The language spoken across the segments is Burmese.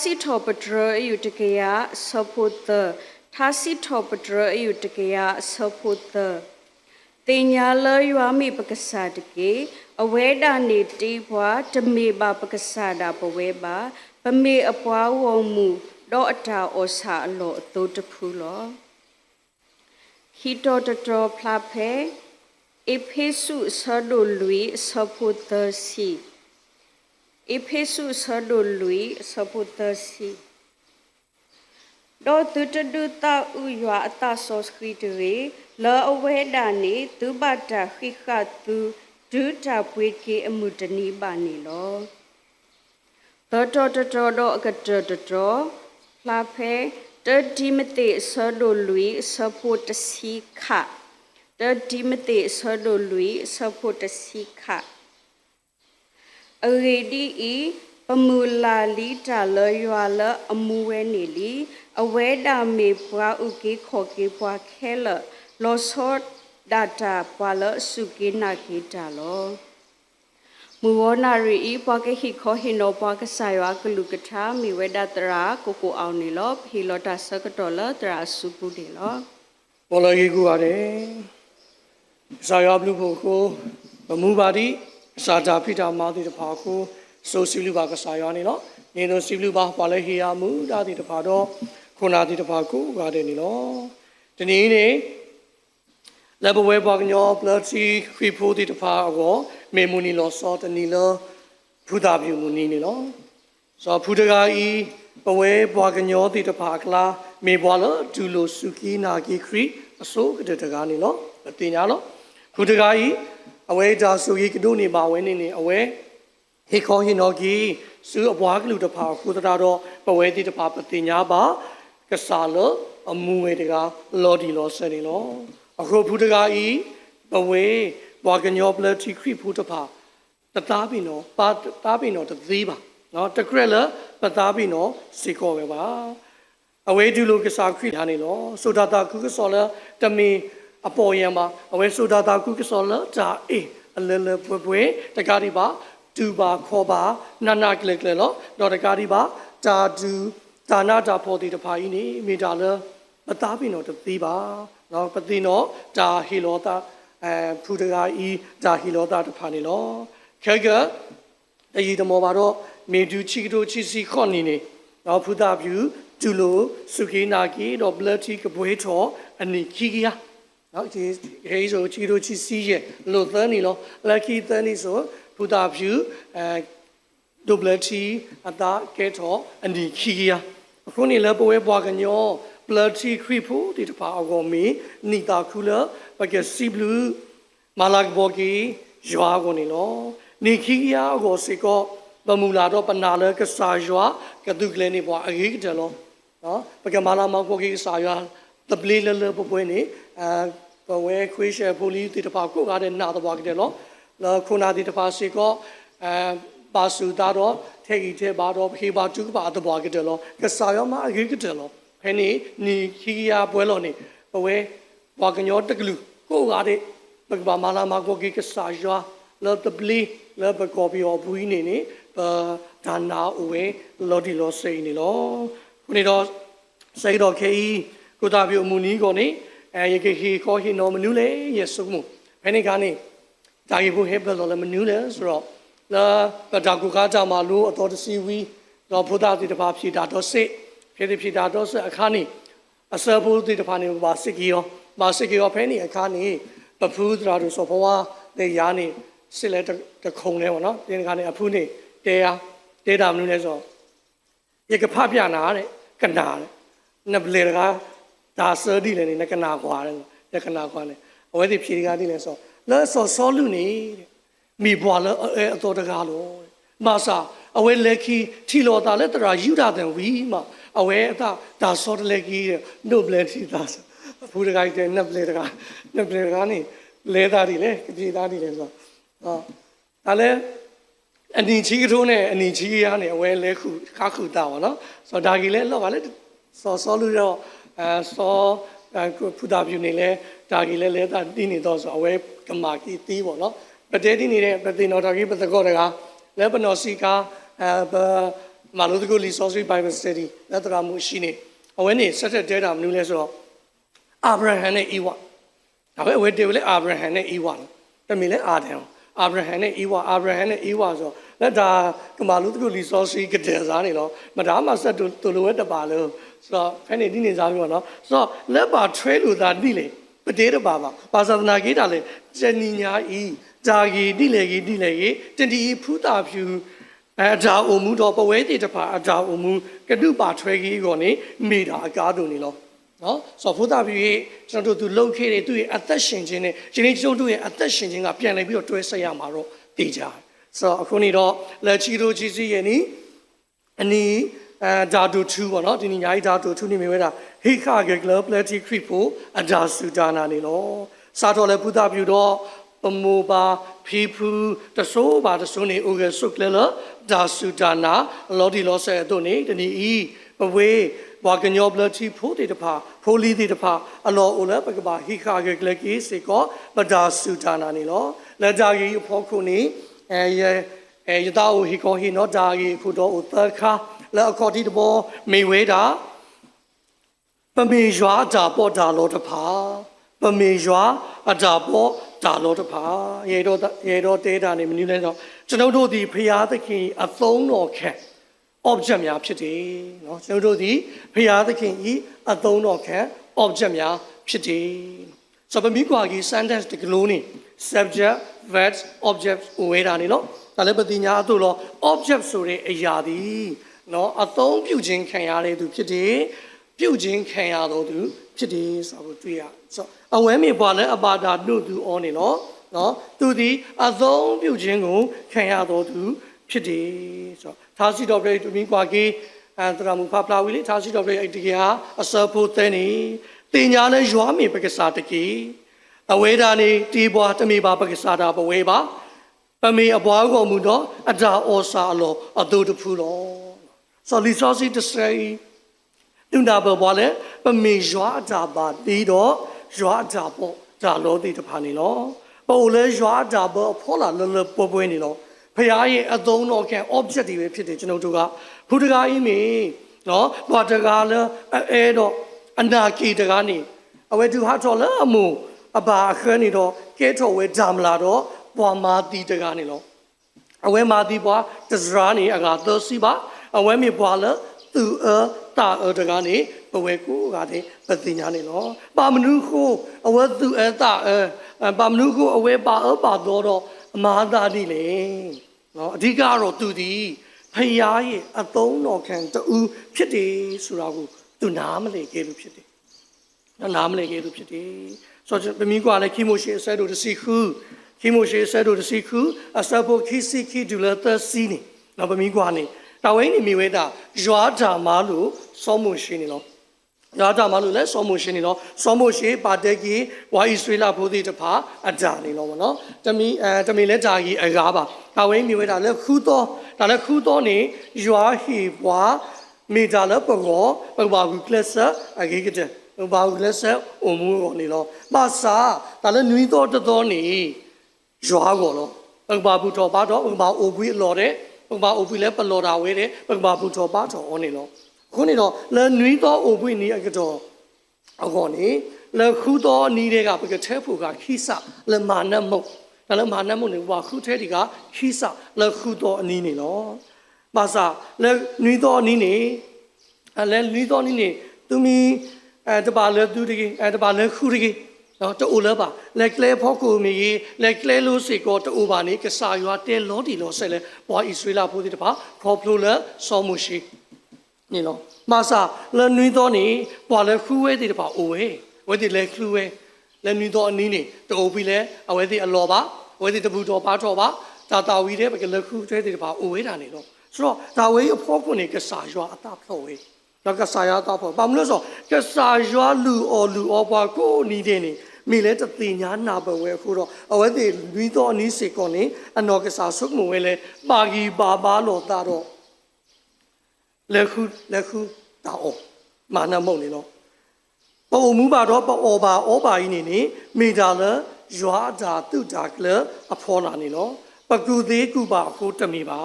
စီထော်ပဒရယူတကရဆပုတ်သာစီထော်ပဒရယူတကရဆပုတ်တင်ညာလရွာမိပကစားတကေအဝဲတာနေတီးဘွားဓမေပါပကစားတာပဝဲပါပမေအပွားဝုံမူတော့အတာဩစာအလောအတိုးတဖူးလောဟီတိုတတော်ဖလာဖဲ အဖေစုဆဒိုလူီဆပုတ္တစီအဖေစုဆဒိုလူီဆပုတ္တစီတော့သူတဒုတာဥယွာအတဆောစခရီတရေလောအဝဲဒါနေသူဘတာခိခတုဒုတာပွေကေအမှုတနီပါနေလောတော်တော်တော်တော်တော့အကတော်တော်ဖလာဖဲတတိမတိဆဒိုလူီဆပုတ္တစီခ တတိမတိဆဒိုလူီဆပုတ္တစီခအရေဒီဤပမူလာလီတာလရွာလအမူဝဲနေလီအဝဲတာမေပွားဥကေခေါ်ကေပွားခဲလလောဆောဒတာပွာလစုကေနာကေတာလောမူဝနာရီဤပွားကေဟိခောဟိနောပွားကဆာယွာကလူကထာမိဝဲဒတရာကိုကိုအောင်နေလောဖီလောတာဆကတော်လတရာစုပုတေလောပေါ်လာကြီးကူပါတယ် စာရဘလူဖို့ကိုမမူပါတိစာတာဖိတာမာတိတဖာကိုဆိုစီလူပါကစာရနေလို့နေတော့စီလူပါပေါ်လာဟီယာမူဒါတိတဖာတော့ခုနာတိတဖာကိုပါတယ်နေလို့ဒီနေ့နေလက်ဘဝဲပါကညောပလတီခွေဖိုတိတဖာကိုမေမူနီလောစောတနီလောဖူတာပြူမူနီနေလို့ဇောဖူတကာဤပဝဲဘွားကညောတိတဖာကလာမေဘွာလဒူလိုစုကီနာကီခရီအစိုးကတတကာနေလောအတင်ညာလော ဖူတကာဤအဝဲဒါဆူဤကဒုနေပါဝဲနေနေအဝဲဟေခေါဟိနောကီစုအဘွားကလူတဖာခုတတာတော့ပဝဲတိတဖာပတင်ညာပါကစားလောအမူဝဲတကာလော်ဒီလောဆယ်နေလောအခုဖူတကာဤပဝဲဘွားကညောပလတီခရီဖူတဖာတသားပြီနော်ပါသားပြီနော်တသေးပါနော်တကရက်လပသားပြီနော်စေကောပဲပါအဝဲဒူလိုကစားခွိထားနေလို့ဆိုတာတာကုကစောလတမီ အပေါ်ယံပါအဝဲဆိုတာတာကုကစောလဒါအေးအလလပွဲပွဲတကားဒီပါတူပါခေါ်ပါနာနာကလကလလို့တော့တကားဒီပါဒါဒူဒါနာဒါဖို့ဒီတဖာကြီးနေမိတာလမသားပြီနော်တသေးပါနော်ပတိနော်ဒါဟီလောတာအဲဖူတကာဤဒါဟီလောတာတဖာနေလို့ခဲကတရီတမောပါတော့မေဒူချီတိုချီစီခွန်နေနေတော့ဖူတာပြူကျူလိုစုခေနာကီတော့ဘလတီကပွေးထောအနိခီကီယာ နော်ဒီဟေးဆိုချီတိုချီစီရဲ့လို့သန်းနေလို့လက်ခီသန်းနေဆိုဖူတာပြူအဲဒိုဘလတီအတာကဲထောအနိခီကီယာအခုနေလဲပွဲပွားကညောဘလတီခရီဖူဒီတပါအကောမီနီတာခူလာပကစီဘလူးမာလာကဘောကီရွာကိုနေလောနေခီယာကိုစေကောပမူလာတော့ပနာလကစာရွာကတုကလေးနေပွားအကြီးတယ်လောနော်ပကမာလာမောက်ကိုကီစာရွာတပလီလလပပွဲနေ အဲပဝဲခွေးရှယ်ပိုလီတီတပါကိုကားတဲ့နာတော့ပွားကြတယ်လောလာခုနာတီတပါစေကောအဲပါစုတာတော့ထေကြီးထဲပါတော့ဖေပါတုကပါတော့ပွားကြတယ်လောကစာရွာမှာအကြီးကြတယ်လောဖဲနေနေခီယာပွဲလောနေပဝဲပွားကညောတကလူကိုကားတဲ့ pagba mala ma ko ki ka sa jwa la ta bli la ba ko bi o bui ni ni ba da na o we lo di lo sei ni lo ku ni do sei do ke i ko ta bi o mu ni ko ni e ye ke hi ko hi no manu le ye su mu phe ni ka ni da gi bu he ba lo le manu le so ro la ba da ku ka ta ma lo a to de si wi do bhu da ti da ba phi da do sit ဖြစ်ဖြစ်ဖြစ်တာတော့ဆက်အခါနေအစဘူးတိတဖာနေပါစစ်ကြီးရောမစစ်ကြီးရောဖဲနေအခါနေပဖူးသရာတို့ဆိုဘဝတဲ့ရာနေစစ်လဲတခုံလဲပေါ့နော်ဒီခါနေအဖူးနေတဲရတဲတာမလို့လဲဆိုရကဖပြနာတဲ့ကနာတဲ့နဘလေက ဒါစဒီလည်းနေကနာကွာတဲ့ရကနာကွာနေအဝဲဒီဖြေဒီကတိလဲဆိုလဲဆိုစောလူနေတဲ့မိဘွာလဲအဲအတော်တကားလို့မာစာအဝဲလက်ခီထီလော်တာလဲတရာယူတာတဲ့ဝီမအဝဲအသာဒါစောတလက်ခီနို့ဘလက်ထီသားဖူးတကားတဲ့နပ်လေတကားနပ်လေတကားနေလဲသားတွေလဲပြေသားတွေလဲဆိုတော့ဒါလဲအနီချီကထိုးနဲ့အနီချီရနဲ့အဝဲလဲခုခါခုတာပါနော်ဆိုတော့ဒါကြီးလဲလောက်ပါလဲစောစောလူတော့ အဲစောအခုဖူတာပြူနေလဲဒါကြီးလဲလဲတာတီးနေတော့ဆိုအဝဲကမာကီတီးပေါ့နော်ပတဲတီးနေတဲ့ပတိနော်ဒါကြီးပတကောတကလဲပနော်စီကာအဲဘမာလို့တကူလီဆော့စရီဘိုင်ဘယ်စတဒီလက်တရာမှုရှိနေအဝဲနေဆက်ဆက်တဲတာမနူးလဲဆိုတော့အာဗြဟံနဲ့ဤဝဒါပဲအဝဲတေလဲအာဗြဟံနဲ့ဤဝလားတမီလဲအာဒံ အာဗြဟံနဲ့ဤဝအာဗြဟံနဲ့ဤဝဆိုလက်ဒါကမာလို့တကူလီဆော့စရီကတဲ့စားနေတော့မဒါမှဆက်တူတူလိုဝဲတပါလို့ဆိုတော့ဖဲနေဒီနေစားမျိုးနော်ဆိုတော့လက်ပါထွဲလို့သာတိလေပတေးတပါပါပါသနာကြီးတာလေဇနီညာဤဇာဂီတိလေကြီးတိလေကြီးတတိဖူးတာဖြူအဲအဒါအုံမှုတော့ပဝဲတိတပါအဒါအုံမှုကတုပါထွဲကြီးကိုနေမိတာအကားတုံနေလော နော်ဆိုတော့ဖူးတာဖြူရဲ့ကျွန်တော်တို့သူလှုပ်ခဲ့တဲ့သူ့ရဲ့အသက်ရှင်ခြင်းနဲ့ဒီနေ့ကျွန်တော်တို့ရဲ့အသက်ရှင်ခြင်းကပြန်လည်ပြီးတော့တွဲဆက်ရမှာတော့တည်ကြတယ်ဆိုတော့အခုနေတော့လက်ချီတို့ကြီးစီရဲ့နီးအနီအဲဓာတု2ပေါ့နော်ဒီနေ့ညာကြီးဓာတု2နေမြဲတာဟိခါဂေကလပလက်တီခရစ်ဖို့အဒါစုဒါနာနေလောစာတော်လည်းဘုဒ္ဓပြုတော့ပမောပါဖီဖူတဆိုးပါတဆိုးနေဥကဆုကလလဒါစုဒါနာလော်ဒီလောဆဲတို့နေတနီဤပဝေး ဘွာကညောပလက်တီဖို့တေတဖာဖိုလီတေတဖာအလောအိုလပကပါဟိခါဂေကလကီစေကောပဒါစုဒါနာနေလောလက်ဒါကြီးအဖို့ခုနေအဲရဲ့အဲယတာဟိကောဟိနောဒါဂီခုတော့ဥတခါလာအခေါ်ဒီတဘောမေဝဲတာပမေရွာဒါပေါ်ဒါလောတဖာပမေရွာအဒါပေါ်ဒါလောတဖာရေတော့ရေတော့တဲတာနေမနည်းလဲတော့ကျွန်တော်တို့ဒီဖရာသခင်အသုံးတော်ခက် object များဖြစ်တယ်เนาะကျွန်တော်တို့ဒီဖရာသခင်ဤအသုံးတော်ခက် object များဖြစ်တယ်ဆိုတော့မိကွာကြီး sentence တကလို့နေ subject verb object ဝေးတာနေလို့ဒါလည်းပတိညာအတူလို့ object ဆိုတဲ့အရာဒီเนาะအသုံးပြုခြင်းခံရတဲ့သူဖြစ်တယ်ပြုခြင်းခံရတော်သူဖြစ်တယ်ဆိုတော့တွေ့ရဆိုအဝဲမြေပွားလဲအပါဒာတို့သူအောနေလို့เนาะသူဒီအသုံးပြုခြင်းကိုခံရတော်သူဖြစ်တယ်ဆိုတော့ သာစီတော်ပြိတူမီကွာကြီးအန္တရာမူဖပလာဝီလေသာစီတော်ပြိအတကယ်ဟာအစဖို့တဲ့နေတင်ညာလဲရွာမြေပက္ကစားတကြီးအဝေဒာနေတီးပွားတမေပါပက္ကစားတာပဝေပါပမေအပွားကိုမူတော့အတာဩစာအလောအတူတဖူလောဆိုလီစောစီတစရီဒုနာဘဘလဲပမေရွာအတာပါတီးတော့ရွာအတာပေါ့ဒါလောတီတဖာနေလောပိုလဲရွာအတာပေါ့ဖောလာလလပွဲပွဲနေလော ဖရားရဲ့အသုံးတော်က object တွေပဲဖြစ်တယ်ကျွန်တော်တို့ကဘုဒ္ဓဂါကြီးမီနော်ဘာတကားလဲအဲတော့အနာကီတကားနေအဝဲသူဟာတော်လဲအမှုအဘာအခန်းနေတော့ကဲထော်ဝဲဂျာမလာတော့ဘွာမာတီတကနေလို့အဝဲမာတီဘွာတစရာနေအကသစီပါအဝဲမြေဘွာလသူအတာအတကနေဘဝဲကိုကတဲ့ပတိညာနေလို့ပါမနုခုအဝဲသူအတာအပါမနုခုအဝဲပါအပါတော့တော့ အမဟာတာတိလေနော်အဓိကတော့သူဒီဖယားရဲ့အသုံးတော်ခံတူဖြစ်တယ်ဆိုတာကိုသူနားမလည်ခဲ့လို့ဖြစ်တယ်နော်နားမလည်ခဲ့လို့ဖြစ်တယ်ဆိုတော့ပမီကွာလည်းခိမိုရှိဆဲတို့တစီခုခိမိုရှိဆဲတို့တစီခုအစပုခိစီခိဒူလာသစီနေနော်ပမီကွာနေတော်ဝင်းနေမိဝဲတာရွာဓာမာလို့စောမှုရှိနေလို့ ရွာဓာမာလို့လည်းစောမှုရှိနေလို့စောမှုရှိပါတက်ကြီးဝါဣဆွေလာဘုဒ္ဓတဖာအဒါနေလို့ဗောနော်တမီအဲတမီလည်းဓာကြီးအကားပါတော်ဝင်းမိဝဲတာလည်းခူးတော့ဒါလည်းခူးတော့နေရွာဟီဘွာမိဒါလည်းပကောပဘာကူကလဆာအဂေကတဲ့ဘာလို့လဲဆက်အုံမှုကိုနေလို့ပါစာဒါလည်းနွီတော့တတော်နေရွာကိုလို့ဘဘာဘူးတော်ပါတော့ဘဘာအိုပွေးလော်တဲ့ဘဘာအိုပွေးလဲပလော်တာဝဲတဲ့ဘဘာဘူးတော်ပါတော်နေလို့ ခုနေတော့လဲနွီတော့အိုပွေးနေအကတော့အကောနေလဲခူတော့နီးတဲ့ကဘကထဲဖို့ကခိစလဲမာနမုတ်ဒါလည်းမာနမုတ်နေဘာခူထဲဒီကခိစလဲခူတော့အနီးနေလို့ပါစာလဲနွီတော့အနီးနေအဲလဲနွီတော့အနီးနေသူမီအဲတပါလဲသူတကြီးအဲတပါလဲခူတကြီးနော်တူလဲပါလက်ကလဲဖို့ကိုမီလက်ကလဲလို့စေကောတူပါနေကစားရွာတဲလောဒီလောဆဲလဲဘွာဣဆွေလာဖို့ဒီတပါခေါပလိုလဲစောမှုရှိ နေလောမဆာလဲနွီတော့နေဘွာလဲခူဝဲဒီတပါအိုဝဲဝဲဒီလဲခူဝဲလဲနွီတော့အနည်းနေတူပြီလဲအဝဲဒီအလောပါဝဲဒီတပူတော်ပါတော်ပါတာတာဝီတဲ့ဘကလဲခူတဲဒီတပါအိုဝဲတာနေလောဆိုတော့ဒါဝဲအဖို့ကိုနေကစားရွာအတာဖလို့ဝဲနောက်ကဆာရတော့ဖို့ဘာမလို့ဆိုကဆာရွာလူအော်လူအော်ဘွားကိုနီးတဲ့နေမိလဲတသိညာနာပဝဲခုတော့အဝဲတိလူတော်အနီးစေကောနေအနော်ကဆာဆုတ်မဝဲလဲပါဂီပါပါလို့တာတော့ လက်ခုလက်ခုတာအောမာနမုံနေတော့ပအုံမူပါတော့ပအောပါဩပါဤနေနေမိတာလရွာတာတုတာကလအဖောနာနေနော်ပကူသေးကုပါကိုတမီပါ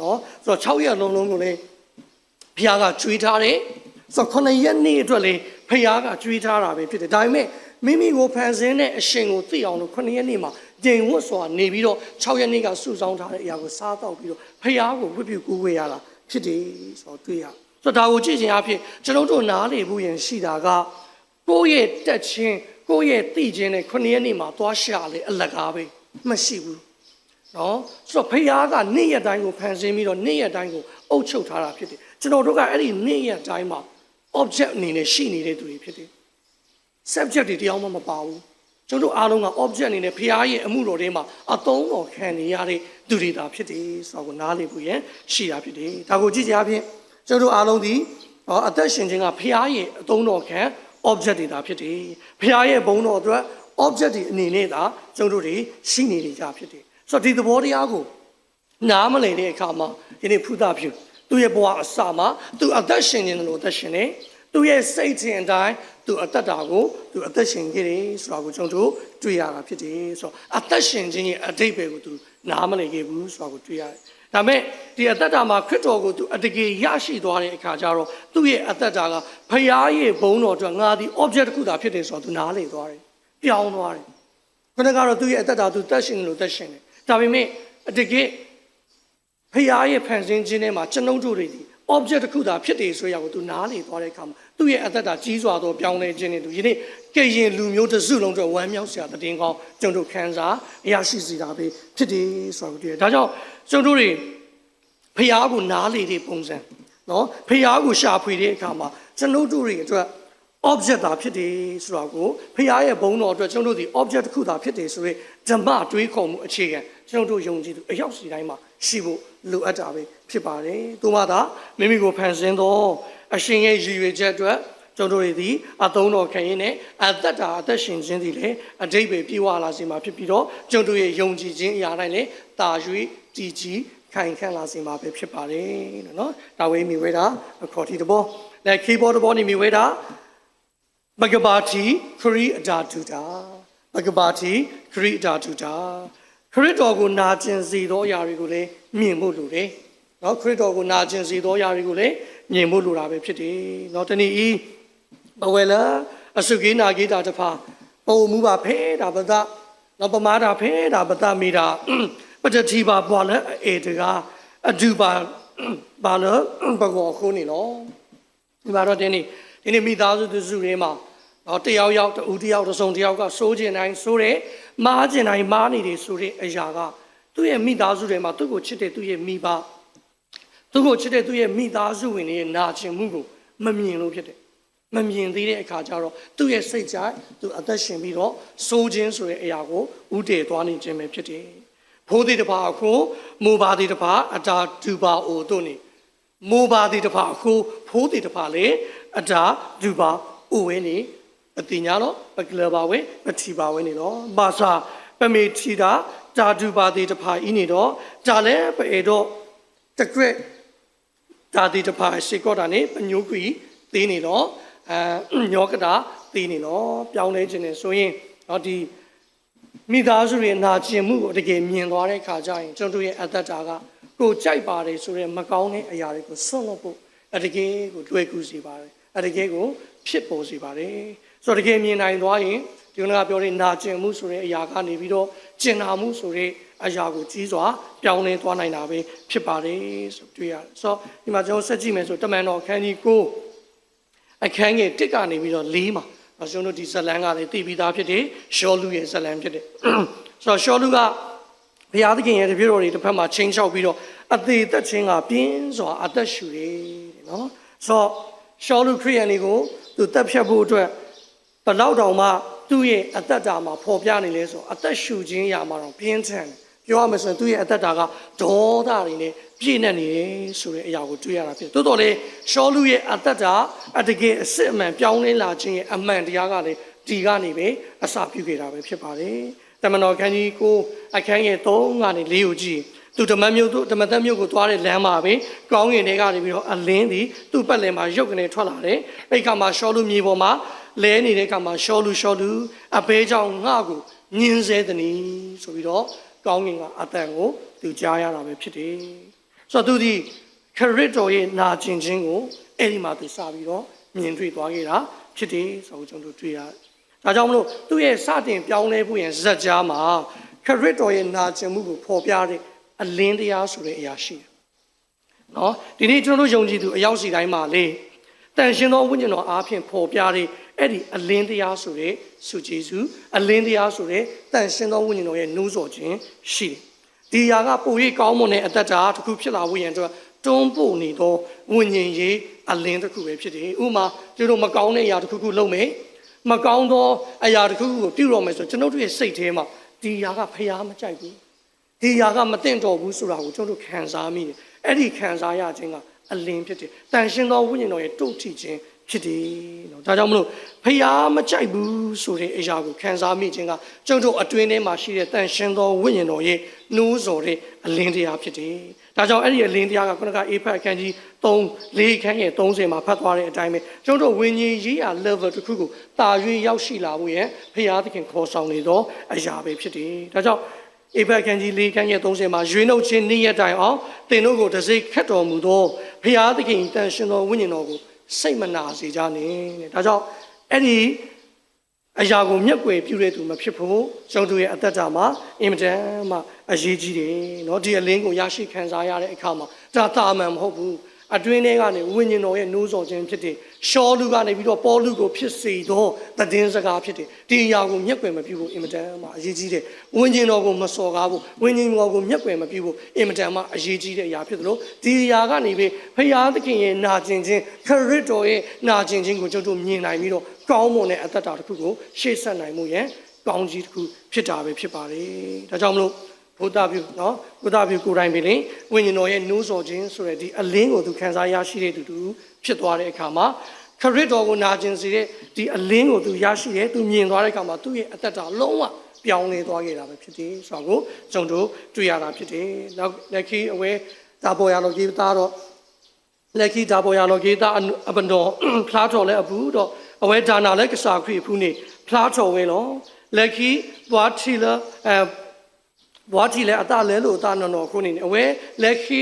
နော်ဆိုတော့6ရက်လုံးလုံးကိုလေဘုရားကကျွေးထားတယ်ဆိုတော့9ရက်နေ့အတွက်လေဘုရားကကျွေးထားတာပဲဖြစ်တယ်ဒါပေမဲ့မိမိကိုဖန်ဆင်းတဲ့အရှင်ကိုသိအောင်လို့9ရက်နေ့မှာကျင်ဝတ်စွာနေပြီးတော့6ရက်နေ့ကစုဆောင်းထားတဲ့အရာကိုစားတော့ပြီးတော့ဘုရားကိုဝတ်ပြုကိုးဝေရတာ ဖြစ်တယ်ဆိုတော့တွေ့ရဆိုတော့ဒါကိုကြည့်ခြင်းအဖြစ်ကျွန်တော်တို့နားလေဘူးရင်ရှိတာကကိုယ့်ရဲ့တက်ချင်းကိုယ့်ရဲ့သိချင်းနဲ့ခုနှစ်ရက်နေ့မှာသွားရှာလေအလကားပဲမရှိဘူးနော်ဆိုတော့ဖခင်ကနေ့ရက်တိုင်းကိုဖန်ဆင်းပြီးတော့နေ့ရက်တိုင်းကိုအုပ်ချုပ်ထားတာဖြစ်တယ်ကျွန်တော်တို့ကအဲ့ဒီနေ့ရက်တိုင်းမှာ object အနေနဲ့ရှိနေတဲ့သူတွေဖြစ်တယ် subject တွေတရားမှမပါဘူး ကျွန်တော်တို့အားလုံးက object အနေနဲ့ဖခင်ရဲ့အမှုတော်ထဲမှာအသုံးတော်ခံနေရတဲ့သူတွေသာဖြစ်တယ်ဆိုတော့နားလေဘူးရင်ရှိတာဖြစ်တယ်ဒါကိုကြည့်ကြအဖြစ်ကျွန်တော်တို့အားလုံးဒီဟောအသက်ရှင်ခြင်းကဖခင်ရဲ့အသုံးတော်ခံ object တွေသာဖြစ်တယ်ဖခင်ရဲ့ဘုန်းတော်အတွက် object တွေအနေနဲ့သာကျွန်တော်တို့တွေရှိနေကြဖြစ်တယ်ဆိုတော့ဒီသဘောတရားကိုနားမလည်တဲ့အခါမှာဒီနေ့ဖူးတာဖြူသူ့ရဲ့ဘဝအစမှာသူအသက်ရှင်နေတယ်လို့အသက်ရှင်နေ သူ့ရဲ့စိတ်ခြင်းအတိုင်းသူအသက်တာကိုသူအသက်ရှင်ခဲ့တယ်ဆိုတာကိုကျွန်တော်တို့တွေ့ရတာဖြစ်တယ်ဆိုတော့အသက်ရှင်ခြင်းရဲ့အတိတ်ပဲကိုသူနားမလည်ခဲ့ဘူးဆိုတာကိုတွေ့ရတယ်ဒါမဲ့ဒီအသက်တာမှာခရစ်တော်ကိုသူအတကယ်ရရှိသွားတဲ့အခါကျတော့သူ့ရဲ့အသက်တာကဖခင်ရဲ့ဘုန်းတော်အတွက်ငါဒီ object တစ်ခုသာဖြစ်တယ်ဆိုတော့သူနားလည်သွားတယ်ပြောင်းသွားတယ်ခုနကတော့သူ့ရဲ့အသက်တာသူတက်ရှင်တယ်လို့တက်ရှင်တယ်ဒါပေမဲ့အတကယ်ဖခင်ရဲ့ဖန်ဆင်းခြင်းထဲမှာကျွန်ုပ်တို့တွေဒီ object တစ်ခုသာဖြစ်တယ်ဆိုရကိုသူနားလေသွားတဲ့အခါမှာသူ့ရဲ့အသက်တာကြီးစွာသောပြောင်းလဲခြင်းနဲ့သူယနေ့ကရင်လူမျိုးတစ်စုလုံးအတွက်ဝမ်းမြောက်စရာတည်င်းကောင်းကျွန်တော်တို့ခံစားအရာရှိစီတာပဲဖြစ်တယ်ဆိုတာကိုတွေ့ရတယ်။ဒါကြောင့်ကျွန်တော်တို့တွေဖခင်ကိုနားလေတဲ့ပုံစံနော်ဖခင်ကိုရှာဖွေတဲ့အခါမှာကျွန်တော်တို့တွေအတွက် object သာဖြစ်တယ်ဆိုတာကိုဖခင်ရဲ့ဘုန်းတော်အတွက်ကျွန်တော်တို့ဒီ object တစ်ခုသာဖြစ်တယ်ဆိုရဲဓမ္မတွေးခေါ်မှုအခြေခံကျွန်တော်တို့ယုံကြည်သူအရောက်စီတိုင်းမှာ ရှိဖို့လိုအပ်တာပဲဖြစ်ပါတယ်။သို့မှသာမိမိကိုဖန်ဆင်းသောအရှင်ရဲ့ရည်ရွယ်ချက်အတွက်ကျွန်တော်တို့ဒီအသုံးတော်ခံရင်းနဲ့အသက်တာအသက်ရှင်ခြင်းဒီလေအတိတ်ပဲပြေဝလာစေမှာဖြစ်ပြီးတော့ကျွန်တော်ရဲ့ယုံကြည်ခြင်းအရာတိုင်းလေတာ၍ကြည်ကြည်ခိုင်ခန့်လာစေမှာပဲဖြစ်ပါတယ်နော်။ဒါဝေးမိဝဲတာအခေါ်တီတဘော။လက် keyboard တဘောနေမိဝဲတာဘဂဘာတိခရီအတာတူတာဘဂဘာတိခရီအတာတူတာ ခရစ်တော်ကိုနာကျင်စေသောအရာတွေကိုလည်းမြင်ဖို့လိုတယ်။နော်ခရစ်တော်ကိုနာကျင်စေသောအရာတွေကိုလည်းမြင်ဖို့လိုတာပဲဖြစ်တယ်။နော်တနည်းဤဘဝလာအစုကိနာကိတာတဖာပုံမူပါဖဲတာပဒနော်ပမာတာဖဲတာပဒမိတာပတတိပါပွာလဲအေတကအဒူပါဘာလဲဘကောခုန်နေနော်ဒီမှာတော့ဒီနေ့ဒီနေ့မိသားစုသူစုတွေမှာတော့တယောက်ယောက်တူတယောက်တစ်စုံတယောက်ကစိုးကျင်တိုင်းစိုးတယ် မားကျင်တိုင်းမားနေတယ်ဆိုတဲ့အရာကသူ့ရဲ့မိသားစုတွေမှာသူ့ကိုချစ်တဲ့သူ့ရဲ့မိဘသူ့ကိုချစ်တဲ့သူ့ရဲ့မိသားစုဝင်တွေရဲ့နာကျင်မှုကိုမမြင်လို့ဖြစ်တယ်မမြင်သေးတဲ့အခါကျတော့သူ့ရဲ့စိတ်ကြိုက်သူအသက်ရှင်ပြီးတော့စိုးခြင်းဆိုတဲ့အရာကိုဥတည်သွားနေခြင်းပဲဖြစ်တယ်ဖိုးသေးတစ်ပါးအခုမူပါသေးတစ်ပါးအတာတူပါအိုတို့နေမိုးပါသည်တစ်ဖာအခုဖိုးသည်တစ်ဖာလေအတာဒူပါဥဝင်းနေ အတိညာတော့ပကလပါဝဲပတိပါဝဲနေတော့ဘာသာပမေထီတာဓာဒူပါသည်တစ်ဖာဤနေတော့ဒါလည်းပေတော့တကရက်ဓာသည်တစ်ဖာရှေကောတာနေပညိုကွီသေးနေတော့အဲညောကတာသေးနေတော့ပြောင်းလဲခြင်းနေဆိုရင်တော့ဒီမိသားစုရဲ့နာကျင်မှုကိုတကယ်မြင်သွားတဲ့ခါကျရင်ကျွန်တော်တို့ရဲ့အသက်တာကကိုကြိုက်ပါတယ်ဆိုတဲ့မကောင်းတဲ့အရာတွေကိုဆွန့်လွတ်ဖို့အတကယ်ကိုတွေ့ကူစီပါတယ်အတကယ်ကိုဖြစ်ပေါ်စီပါတယ် ဆိုတော့တကယ်မြင်နိုင်သွားရင်ဒီကနေ့ကပြောတဲ့နာကျင်မှုဆိုတဲ့အရာကနေပြီးတော့ကျင်နာမှုဆိုတဲ့အရာကိုကြီးစွာပြောင်းလဲသွားနိုင်တာပဲဖြစ်ပါတယ်ဆိုတွေ့ရတယ်ဆိုတော့ဒီမှာကျွန်တော်ဆက်ကြည့်မယ်ဆိုတမန်တော်အခန်းကြီး9အခန်းငယ်1ကနေပြီးတော့4မှာကျွန်တော်တို့ဒီဇလန်ကလည်းတည်ပြီးသားဖြစ်တယ်ရှောလူရဲ့ဇလန်ဖြစ်တယ်ဆိုတော့ရှောလူကဘုရားသခင်ရဲ့တပည့်တော်တွေတစ်ဖက်မှာချင်းချောက်ပြီးတော့အသေးသက်ချင်းကပြင်းစွာအသက်ရှူတယ်တဲ့နော်ဆိုတော့ရှောလူခရိယန်တွေကိုသူတက်ဖြတ်ဖို့အတွက် ဘလောက်တောင်မှသူ့ရဲ့အသက်တာမှာပေါ်ပြနေလဲဆိုအသက်ရှူခြင်းရာမှာတော့ပြင်းထန်တယ်ပြောရမယ်ဆိုရင်သူ့ရဲ့အသက်တာကဒေါသတွေနဲ့ပြည့်နေနေတယ်ဆိုတဲ့အရာကိုတွေ့ရတာဖြစ်တိုးတော်လေရှောလူရဲ့အသက်တာအတကယ်အစ်စ်အမှန်ပြောင်းလဲလာခြင်းရဲ့အမှန်တရားကလည်းဒီကနေပဲအစပြုခဲ့တာပဲဖြစ်ပါတယ်တမန်တော်ခန်းကြီးကိုအခန်းငယ်3ကနေ4ကိုကြည့် သူဓမ္မမြို့သူဓမ္မသက်မြို့ကိုသွားတဲ့လမ်းမှာပဲကောင်းကင်တွေကနေပြီးတော့အလင်းသည်သူ့ပတ်လည်မှာရုပ်ကနေထွက်လာတယ်အဲ့ဒီခါမှာရှောလူမြေပေါ်မှာလဲနေတဲ့ခါမှာရှောလူရှောလူအဘဲကြောင့်ငါ့ကိုညင်းဆဲသည်နီဆိုပြီးတော့ကောင်းကင်ကအတန်ကိုသူကြားရတာပဲဖြစ်တယ်ဆိုတော့သူဒီခရစ်တော်ရဲ့နာကျင်ခြင်းကိုအဲ့ဒီမှာသူစပြီးတော့မြင်တွေ့သွားခဲ့တာဖြစ်တယ်ဆိုတော့ကျွန်တော်တို့တွေ့ရတယ်ဒါကြောင့်မလို့သူ့ရဲ့စတင်ပြောင်းလဲဖို့ရန်ဇက်ကြားမှာခရစ်တော်ရဲ့နာကျင်မှုကိုဖော်ပြတဲ့ အလင်းတရားဆိုတဲ့အရာရှိတယ်။နော်ဒီနေ့ကျွန်တော်တို့ယုံကြည်သူအယောက်စီတိုင်းမှာလေတန်ရှင်သောဝိညာဉ်တော်အားဖြင့်ဖော်ပြတဲ့အဲ့ဒီအလင်းတရားဆိုတဲ့စုကျေးဇူးအလင်းတရားဆိုတဲ့တန်ရှင်သောဝိညာဉ်တော်ရဲ့နှိုးဆော်ခြင်းရှိတယ်။ဒီຢာကပို၍ကောင်းမွန်တဲ့အတ္တတာတစ်ခုဖြစ်လာဖို့ရန်အတွက်တွန်းပို့နေသောဝိညာဉ်ရေးအလင်းတစ်ခုပဲဖြစ်တယ်။ဥပမာကျွန်တော်မကောင်းတဲ့အရာတစ်ခုခုလုပ်မယ်။မကောင်းသောအရာတစ်ခုခုကိုပြုတော့မယ်ဆိုကျွန်တော်တို့ရဲ့စိတ်ထဲမှာဒီຢာကဖျားမကြိုက်ဘူး။ ဒီຢာကမတင်တော်ဘူးဆိုတာကိုကျွန်တော်တို့ခံစားမိတယ်။အဲ့ဒီခံစားရခြင်းကအလင်းဖြစ်တယ်။တန်ရှင်သောဝိညာဉ်တော်ရဲ့တုတ်ထိခြင်းဖြစ်တယ်နော်။ဒါကြောင့်မလို့ဖျားမကြိုက်ဘူးဆိုတဲ့အရာကိုခံစားမိခြင်းကကျွန်တော်တို့အတွင်းထဲမှာရှိတဲ့တန်ရှင်သောဝိညာဉ်တော်ရဲ့နှိုးဆော်တဲ့အလင်းတရားဖြစ်တယ်။ဒါကြောင့်အဲ့ဒီအလင်းတရားကခုနကအေဖတ်အခန်းကြီး3 4ခန်းရဲ့30မှာဖတ်သွားတဲ့အတိုင်းပဲကျွန်တော်တို့ဝိညာဉ်ရေးရာ level တစ်ခုကိုတာ၍ရောက်ရှိလာဖို့ရန်ဖျားသခင်ခေါ်ဆောင်နေသောအရာပဲဖြစ်တယ်။ဒါကြောင့် အေဘက်ကန်ကြီး၄ခန်းရဲ့30မှာရွေးနှုတ်ခြင်းနေ့ရက်တိုင်အောင်သင်တို့ကိုတစိခတ်တော်မူသောဖျားသခင်တန်ရှင်တော်ဝိညာဉ်တော်ကိုစိတ်မနာစေကြနဲ့တဲ့ဒါကြောင့်အဲ့ဒီအရာကိုမျက်ွယ်ပြုတဲ့သူမဖြစ်ဖို့ကျွန်တော်ရဲ့အသက်တာမှာအင်မတန်မှအရေးကြီးတယ်เนาะဒီအလင်းကိုရရှိခံစားရတဲ့အခါမှာဒါတာမန်မဟုတ်ဘူး အတွင်းထဲကနေဝိညာဉ်တော်ရဲ့နှိုးဆော်ခြင်းဖြစ်တယ်ရှောလူကနေပြီးတော့ပေါလုကိုဖြစ်စေသောတည်င်းစကားဖြစ်တယ်ဒီအရာကိုမျက်ွယ်မပြုဖို့အင်မတန်မှအရေးကြီးတယ်ဝိညာဉ်တော်ကိုမစော်ကားဖို့ဝိညာဉ်တော်ကိုမျက်ွယ်မပြုဖို့အင်မတန်မှအရေးကြီးတဲ့အရာဖြစ်တယ်လို့ဒီအရာကနေပြီးဖရာသခင်ရဲ့နာကျင်ခြင်းခရစ်တော်ရဲ့နာကျင်ခြင်းကိုကျွန်တော်တို့မြင်နိုင်ပြီးတော့ကောင်းမွန်တဲ့အသက်တာတစ်ခုကိုရှေ့ဆက်နိုင်မှုရန်ကောင်းကြီးတစ်ခုဖြစ်တာပဲဖြစ်ပါတယ်ဒါကြောင့်မလို့ ဘုဒ္ဓပြုနော်ဘုဒ္ဓပြုကိုယ်တိုင်ပင်လင်ဝိညာဉ်တော်ရဲ့နှိုးဆော်ခြင်းဆိုတဲ့ဒီအလင်းကိုသူခံစားရရှိတဲ့သူတူဖြစ်သွားတဲ့အခါမှာခရစ်တော်ကိုနာကျင်စေတဲ့ဒီအလင်းကိုသူရရှိတယ်သူမြင်သွားတဲ့အခါမှာသူ့ရဲ့အသက်တာလုံးဝပြောင်းလဲသွားခဲ့တာပဲဖြစ်တယ်ဆိုတော့ကျွန်တော်တွေ့ရတာဖြစ်တယ်နောက်လက်ခီအဝဲဒါပေါ်ရလို့ကြီးသားတော့လက်ခီဒါပေါ်ရလို့ကြီးသားအပန်တော်ဖလားတော်လဲအဘူးတော့အဝဲဒါနာလဲကစားခရီဖူးနေဖလားတော်ဝဲလို့လက်ခီဘွားချီလာအဲ ဘွားချီလဲအတလဲလို့အတနော်နော်ခုနေအဝဲလက်ခီ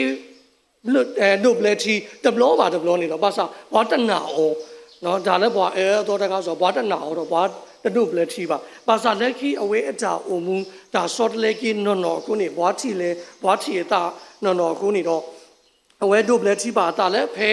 လွတ်အဲနိုဘလတီဒဘလောပါဒဘလောနေတော့ဘာသာဘွားတနာအောင်နော်ဒါလည်းဘွားအဲတော့တကားဆိုဘွားတနာအောင်တော့ဘွားတနိုဘလတီပါဘာသာလက်ခီအဝဲအတာအုံမူဒါဆော့တလက်ခီနော်နော်ခုနေဘွားတီလဲဘွားတီအတာနော်နော်ခုနေတော့အဝဲဒိုဘလတီပါတာလည်းဖဲ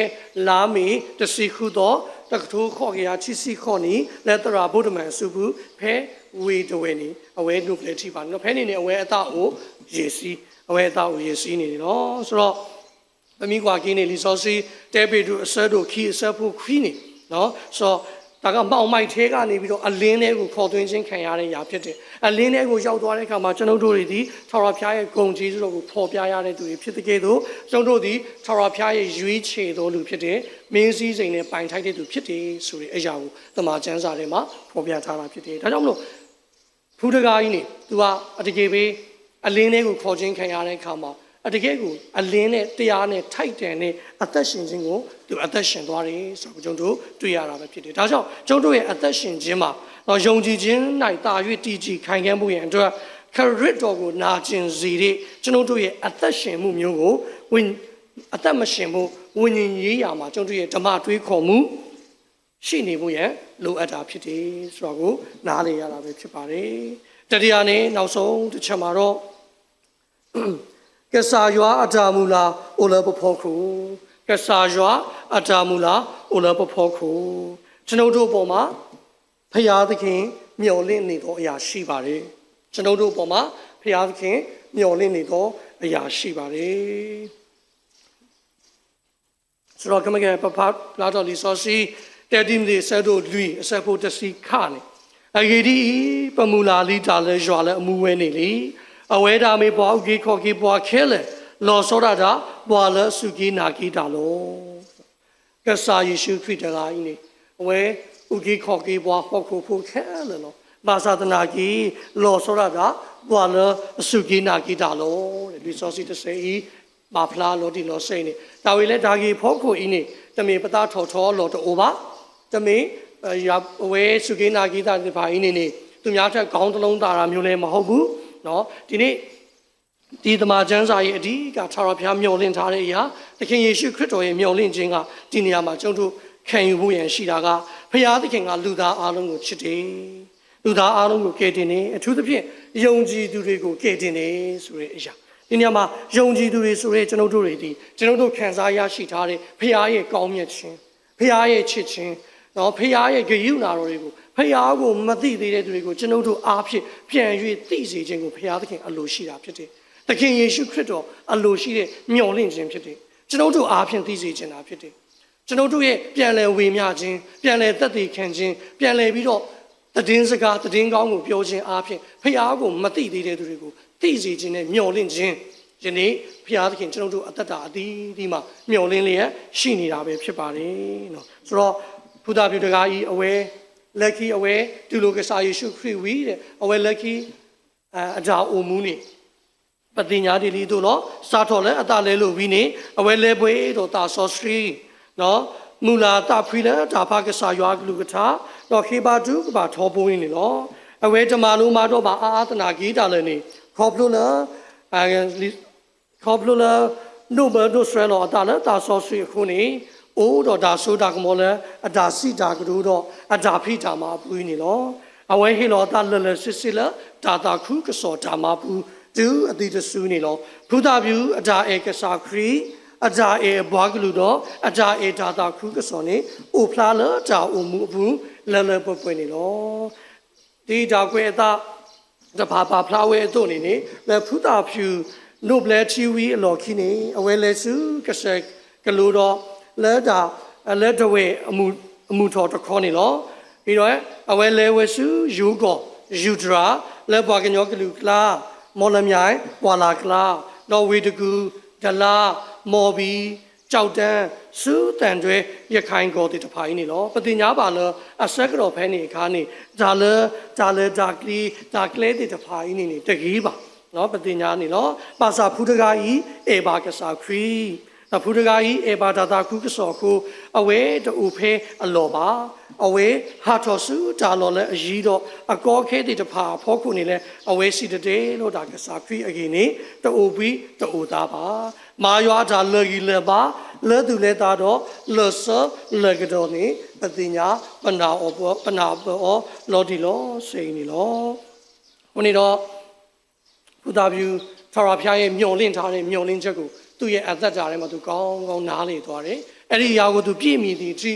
လာမီတစီခုတော့တကထိုးခေါ်ကြရချီစီခေါ်နီလက်တရာဗုဒ္ဓမန်စုဘူးဖဲ ဝေတဝဲနီအဝဲဒိုဘလတီပါနော်ဖဲနေနေအဝဲအတာကိုရေစီအဝဲအတာကိုရေစီနေတယ်နော်ဆိုတော့။သမီးကွာကင်းနေလီစောစီတဲပေတို့အဆဲတို့ခီအဆဲဖို့ခီနေနော်ဆိုတော့ဒါကမောင်မိုက်သေးကနေပြီးတော့အလင်းတွေကိုခေါ်သွင်းခြင်းခံရတဲ့ຢာဖြစ်တယ်။အလင်းတွေကိုရောက်သွားတဲ့အခါမှာကျွန်ုပ်တို့တွေဒီထာဝရဘုရားရဲ့ဂုဏ်ကြီးစုတော်ကိုဖော်ပြရတဲ့သူတွေဖြစ်တဲ့ကဲ့သို့ကျွန်ုပ်တို့ဒီထာဝရဘုရားရဲ့ရွေးချယ်တော်လူဖြစ်တဲ့မင်းစည်းစိမ်နဲ့ပိုင်ထိုက်တဲ့သူဖြစ်တယ်ဆိုတဲ့အရာကိုသမာကျမ်းစာထဲမှာဖော်ပြထားတာဖြစ်တယ်။ဒါကြောင့်မလို့ ဖူးတကားကြီးနေ तू ကအတကယ်ပဲအလင်းတွေကိုခေါ်ခြင်းခံရတဲ့အခါမှာအတကယ်ကိုအလင်းနဲ့တရားနဲ့ထိုက်တန်တဲ့အသက်ရှင်ခြင်းကိုသူအသက်ရှင်သွားတယ်ဆိုတော့ကျွန်တော်တို့တွေ့ရတာပဲဖြစ်တယ်။ဒါကြောင့်ကျွန်တော်တို့ရဲ့အသက်ရှင်ခြင်းမှာတော့ယုံကြည်ခြင်း၌တာ၍တည်ကြည်ခိုင်ခံမှုရန်အတွက်ခရစ်တော်ကိုနာကျင်စေတဲ့ကျွန်တော်တို့ရဲ့အသက်ရှင်မှုမျိုးကိုဝင်အသက်မရှင်မှုဝิญဉ်ရေးရာမှာကျွန်တော်တို့ရဲ့ဓမ္မတွေးခေါ်မှု ရှိနေမှုရန်လိုအပ်တာဖြစ်တယ်ဆိုတော့ကိုနားလေရတာပဲဖြစ်ပါတယ်။တတိယနဲ့နောက်ဆုံးတစ်ချက်မှာတော့ကဆာယွာအတာမူလာအိုလပဖောခုကဆာယွာအတာမူလာအိုလပဖောခုကျွန်ုပ်တို့ပေါ်မှာဖရာသခင်မျော်လင့်နေသောအရာရှိပါတယ်ကျွန်ုပ်တို့ပေါ်မှာဖရာသခင်မျော်လင့်နေသောအရာရှိပါတယ်ဆိုတော့ကမကပပလာတော်လီဆိုစီ တဲဒီမဒီဆဒိုလူအစဖို့တစီခါနေအဂေဒီပမူလာလီတာလဲရွာလဲအမှုဝဲနေလေအဝဲဒါမေဘောက်ကြီးခေါ်ကြီးဘွားခဲလေလော်စောတာဒါဘွာလဲစုကြီးနာကြီးတာလို့ကဆာယေရှုခရစ်တကားကြီးနေအဝဲဥကြီးခေါ်ကြီးဘွားဟောက်ဖို့ဖို့ခဲလေနော်ဘာသာတနာကြီးလောစောရတာဘွာလစုကိနာကိတာလောတဲ့ဒီစောစီတစေဤမာဖလာလောဒီလောစိနေဒါဝေလဲဒါကြီးဖောခုဤနေတမေပတာထော်ထောလောတိုပါ တမေရဝဲစုကိနာကိတာဒီဘာဤနေနေသူများထက်ခေါင်းတစ်လုံးတာတာမျိုးလည်းမဟုတ်ဘူးเนาะဒီနေ့ ဒီသမာကျမ်းစာရဲ့အဓိကထာဝရဘုရားမျှော်လင့်ထားတဲ့အရာသခင်ယေရှုခရစ်တော်ရဲ့မျှော်လင့်ခြင်းကဒီနေရာမှာကျွန်တော်တို့ခံယူဖို့ရန်ရှိတာကဘုရားသခင်ကလူသားအလုံးကိုချစ်တယ်လူသားအလုံးကိုကယ်တင်တယ်အထူးသဖြင့်ယုံကြည်သူတွေကိုကယ်တင်တယ်ဆိုတဲ့အရာဒီနေရာမှာယုံကြည်သူတွေဆိုတဲ့ကျွန်တော်တို့တွေဒီကျွန်တော်တို့ခံစားရရှိထားတဲ့ဘုရားရဲ့ကောင်းမြတ်ခြင်းဘုရားရဲ့ချစ်ခြင်း နော်ဘုရားရဲ့ဂရုဏာတော်တွေကိုဘုရားကိုမသိသေးတဲ့သူတွေကိုကျွန်တော်တို့အားဖြင့်ပြန်၍သိစေခြင်းကိုဘုရားသခင်အလိုရှိတာဖြစ်တယ်သခင်ယေရှုခရစ်တော်အလိုရှိတဲ့မျှော်လင့်ခြင်းဖြစ်တယ်ကျွန်တော်တို့အားဖြင့်သိစေခြင်းတာဖြစ်တယ်ကျွန်တော်တို့ရဲ့ပြန်လည်ဝေမျှခြင်းပြန်လည်သက်သေခံခြင်းပြန်လည်ပြီးတော့တည်င်းစကားတည်င်းကောင်းကိုပြောခြင်းအားဖြင့်ဖခင်ကိုမသိသေးတဲ့သူတွေကိုသိစေခြင်းနဲ့မျှော်လင့်ခြင်းယနေ့ဖခင်သခင်ကျွန်တော်တို့အသက်တာအသီးသီးမှာမျှော်လင့်လျက်ရှိနေတာပဲဖြစ်ပါတယ်နော်ဆိုတော့ ဘုရားပြုတကားကြီးအဝဲလက်ခီအဝဲဒုလိုကစားယေရှုခရစ်ဝီတဲ့အဝဲလက်ခီအဒါအိုမူနေပတိညာတိလီတို့နော်စားတော်လဲအတလဲလို့ပြီးနေအဝဲလဲပွဲတော့တာဆောစထရီနော်မူလာတာဖီလဲဒါဖကစားရွာကလူကထာတော့ခေပါတုကပါထောပွင်းနေနော်အဝဲဓမ္မလုံးမတော့ပါအာအာသနာဂီတာလည်းနေခေါပလို့လားအဲခေါပလို့လားနိုဘယ်ဒိုစရလောအတလဲတာဆောစထရီခုနေ အိုးတော့ဒါဆိုတာကမောလဲအဒါစီတာကတို့တော့အဒါဖိတာမှာပွင်းနေလောအဝဲဟေလောတာလလစစ်စစ်လာတာတာခုကစောတာမှာပူသူအတိတဆူနေလောဖုဒဗျူအဒါအေကစားခရီအဒါအေဘွားကလူတော့အဒါအေဒါတာခုကစောနေအိုဖလာလာဒါအိုမူဘူးလလပပွနေလောဒီဒါကွဲအတာတဘာပါဖလာဝဲတို့နေနေလေဖုဒဖြူနိုဘလတီဝီအလော်ခိနေအဝဲလဲစုကဆက်ကလူတော့ လဲဒါလဲတဝဲအမှုအမှုတော်တခေါနေလောပြီးတော့အဝဲလဲဝဲစုယူကောယူဒရာလဲဘွားကညောကလူကလာမော်လမြိုင်ပွာလာကလာနော်ဝေတကူဒလာမော်ဘီကြောက်တန်းစူးတန်တွေရခိုင်ကိုတတဖိုင်းနေလောပတိညာပါလအဆက်ကြောဖဲနေခါနေဒါလဒါလဒါကလီဒါကလေးတတဖိုင်းနေနေတကြီးပါနော်ပတိညာနေလောပါစာဖူတကာဤအေဘာကစာခရီ အဖူတကာဤအေဘာဒါတာခုကစောခုအဝဲတူဖဲအလောပါအဝဲဟာတော်စုဒါလောလဲအကြီးတော့အကောခဲတဲ့တဖာဖောခုနေလဲအဝဲစီတတဲ့လို့ဒါကစားခရီအရင်နေတူပြီးတူသားပါမာရွာဒါလကြီးလဲပါလဲသူလဲသားတော့လဆလကတော်နေပတိညာပနာအောပနာအောလော်ဒီလောစိန်နေလောဟိုနေတော့ဘုရားပြုထာဝရဘုရားရဲ့မျှော်လင့်ထားတဲ့မျှော်လင့်ချက်ကို သူ့ရဲ့အသက်တာထဲမှာသူကောင်းကောင်းနားလေသွားတယ်အဲ့ဒီအရာကိုသူပြည့်မီသည်အထိ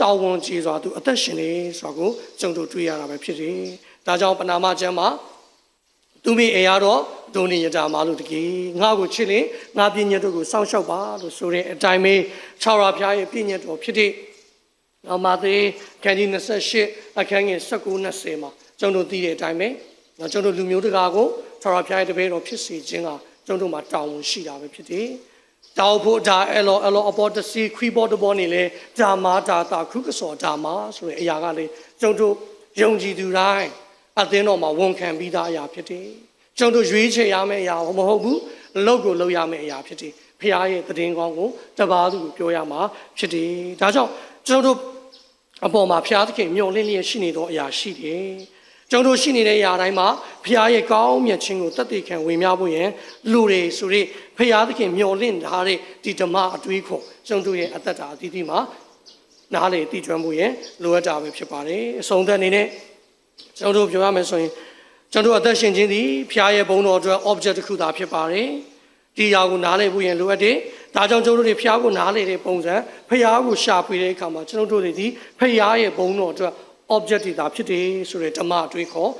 တောင်းဝန်ကြီးစွာသူအသက်ရှင်နေဆိုတာကိုကျုံတို့တွေ့ရတာပဲဖြစ်တယ်ဒါကြောင့်ပနာမကျမ်းမှာသူမိအေရတော့ဒုန်နေရတာမလို့တကြီးငါ့ကိုချစ်လင်ငါပြည့်ညတ်တို့ကိုစောင့်ရှောက်ပါလို့ဆိုတဲ့အတိုင်းပဲခြောက်ရဖျားရဲ့ပြည့်ညတ်တော်ဖြစ်တဲ့နောက်မှာသေးခန်းကြီး28အခန်းငယ်19 20မှာကျုံတို့သိတဲ့အတိုင်းပဲကျုံတို့လူမျိုးတကာကိုခြောက်ရဖျားရဲ့တပည့်တော်ဖြစ်စေခြင်းက ကျုံတို့မှာတောင်းဝန်ရှိတာပဲဖြစ်တယ်တောက်ဖို့ဒါအလောအလောအပေါ်တစီခွီးပေါ်တပေါ်နေလေဓမ္မာဒါတာခုကစောဓမ္မာဆိုတဲ့အရာကလေကျုံတို့ယုံကြည်သူတိုင်းအသင်းတော်မှာဝန်ခံပြီးသားအရာဖြစ်တယ်ကျုံတို့ရွေးချယ်ရမယ့်အရာမဟုတ်ဘူးအလုပ်ကိုလုပ်ရမယ့်အရာဖြစ်တယ်ဖခင်ရဲ့တည်င်းကောင်းကိုတပါးသူကိုပြောရမှာဖြစ်တယ်ဒါကြောင့်ကျုံတို့အပေါ်မှာဖခင်သခင်မျှော်လင့်လျက်ရှိနေသောအရာရှိတယ် ကျွန်တော်ရှိနေတဲ့အရာတိုင်းမှာဖခင်ရဲ့ကောင်းမြတ်ခြင်းကိုတသက်ခံဝင်များဖို့ရန်လူတွေဆိုတဲ့ဖခင်သခင်မျှော်လင့်ထားတဲ့ဒီဓမ္မအတွေးခေါ်ကျွန်တော်ရဲ့အသက်တာအသီးသီးမှာနားလေတည်ကျွမ်းဖို့ရန်လိုအပ်တာပဲဖြစ်ပါတယ်အဆုံးသတ်အနေနဲ့ကျွန်တော်ပြောရမယ်ဆိုရင်ကျွန်တော်အသက်ရှင်ခြင်းသည်ဖခင်ရဲ့ဘုန်းတော်အတွက် object တစ်ခုသာဖြစ်ပါတယ်ဒီအရာကိုနားလည်ဖို့ရန်လိုအပ်တယ်ဒါကြောင့်ကျွန်တော်တို့တွေဖခင်ကိုနားလည်တဲ့ပုံစံဖခင်ကိုရှာဖွေတဲ့အခါမှာကျွန်တော်တို့တွေဒီဖခင်ရဲ့ဘုန်းတော်အတွက် object တွေဒါဖြစ်တယ်ဆိုတဲ့ဓမ္မအတွေးခေါ်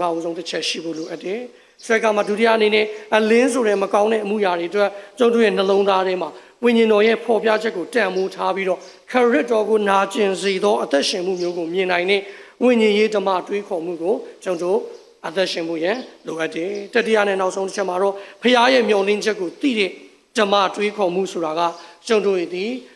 ငါအဆုံးတစ်ချက်ရှိဖို့လိုအပ်တယ်။ဆွဲကမှာဒုတိယအနေနဲ့အလင်းဆိုတဲ့မကောင်းတဲ့အမှုရာတွေအတွက်ကျုပ်တို့ရဲ့နှလုံးသားထဲမှာဝိညာဉ်တော်ရဲ့ဖော်ပြချက်ကိုတန်ဖိုးထားပြီးတော့ခရစ်တော်ကိုနာကျင်စေသောအသက်ရှင်မှုမျိုးကိုမြင်နိုင်တဲ့ဝိညာဉ်ရေးဓမ္မအတွေးခေါ်မှုကိုကျုပ်တို့အသက်ရှင်မှုရန်လိုအပ်တယ်။တတိယနဲ့နောက်ဆုံးတစ်ချက်မှာတော့ဖခင်ရဲ့မျှော်လင့်ချက်ကိုသိတဲ့ဓမ္မအတွေးခေါ်မှုဆိုတာကကျုပ်တို့ရဲ့ဒီ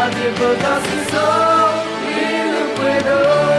Раді, бо нас і любви до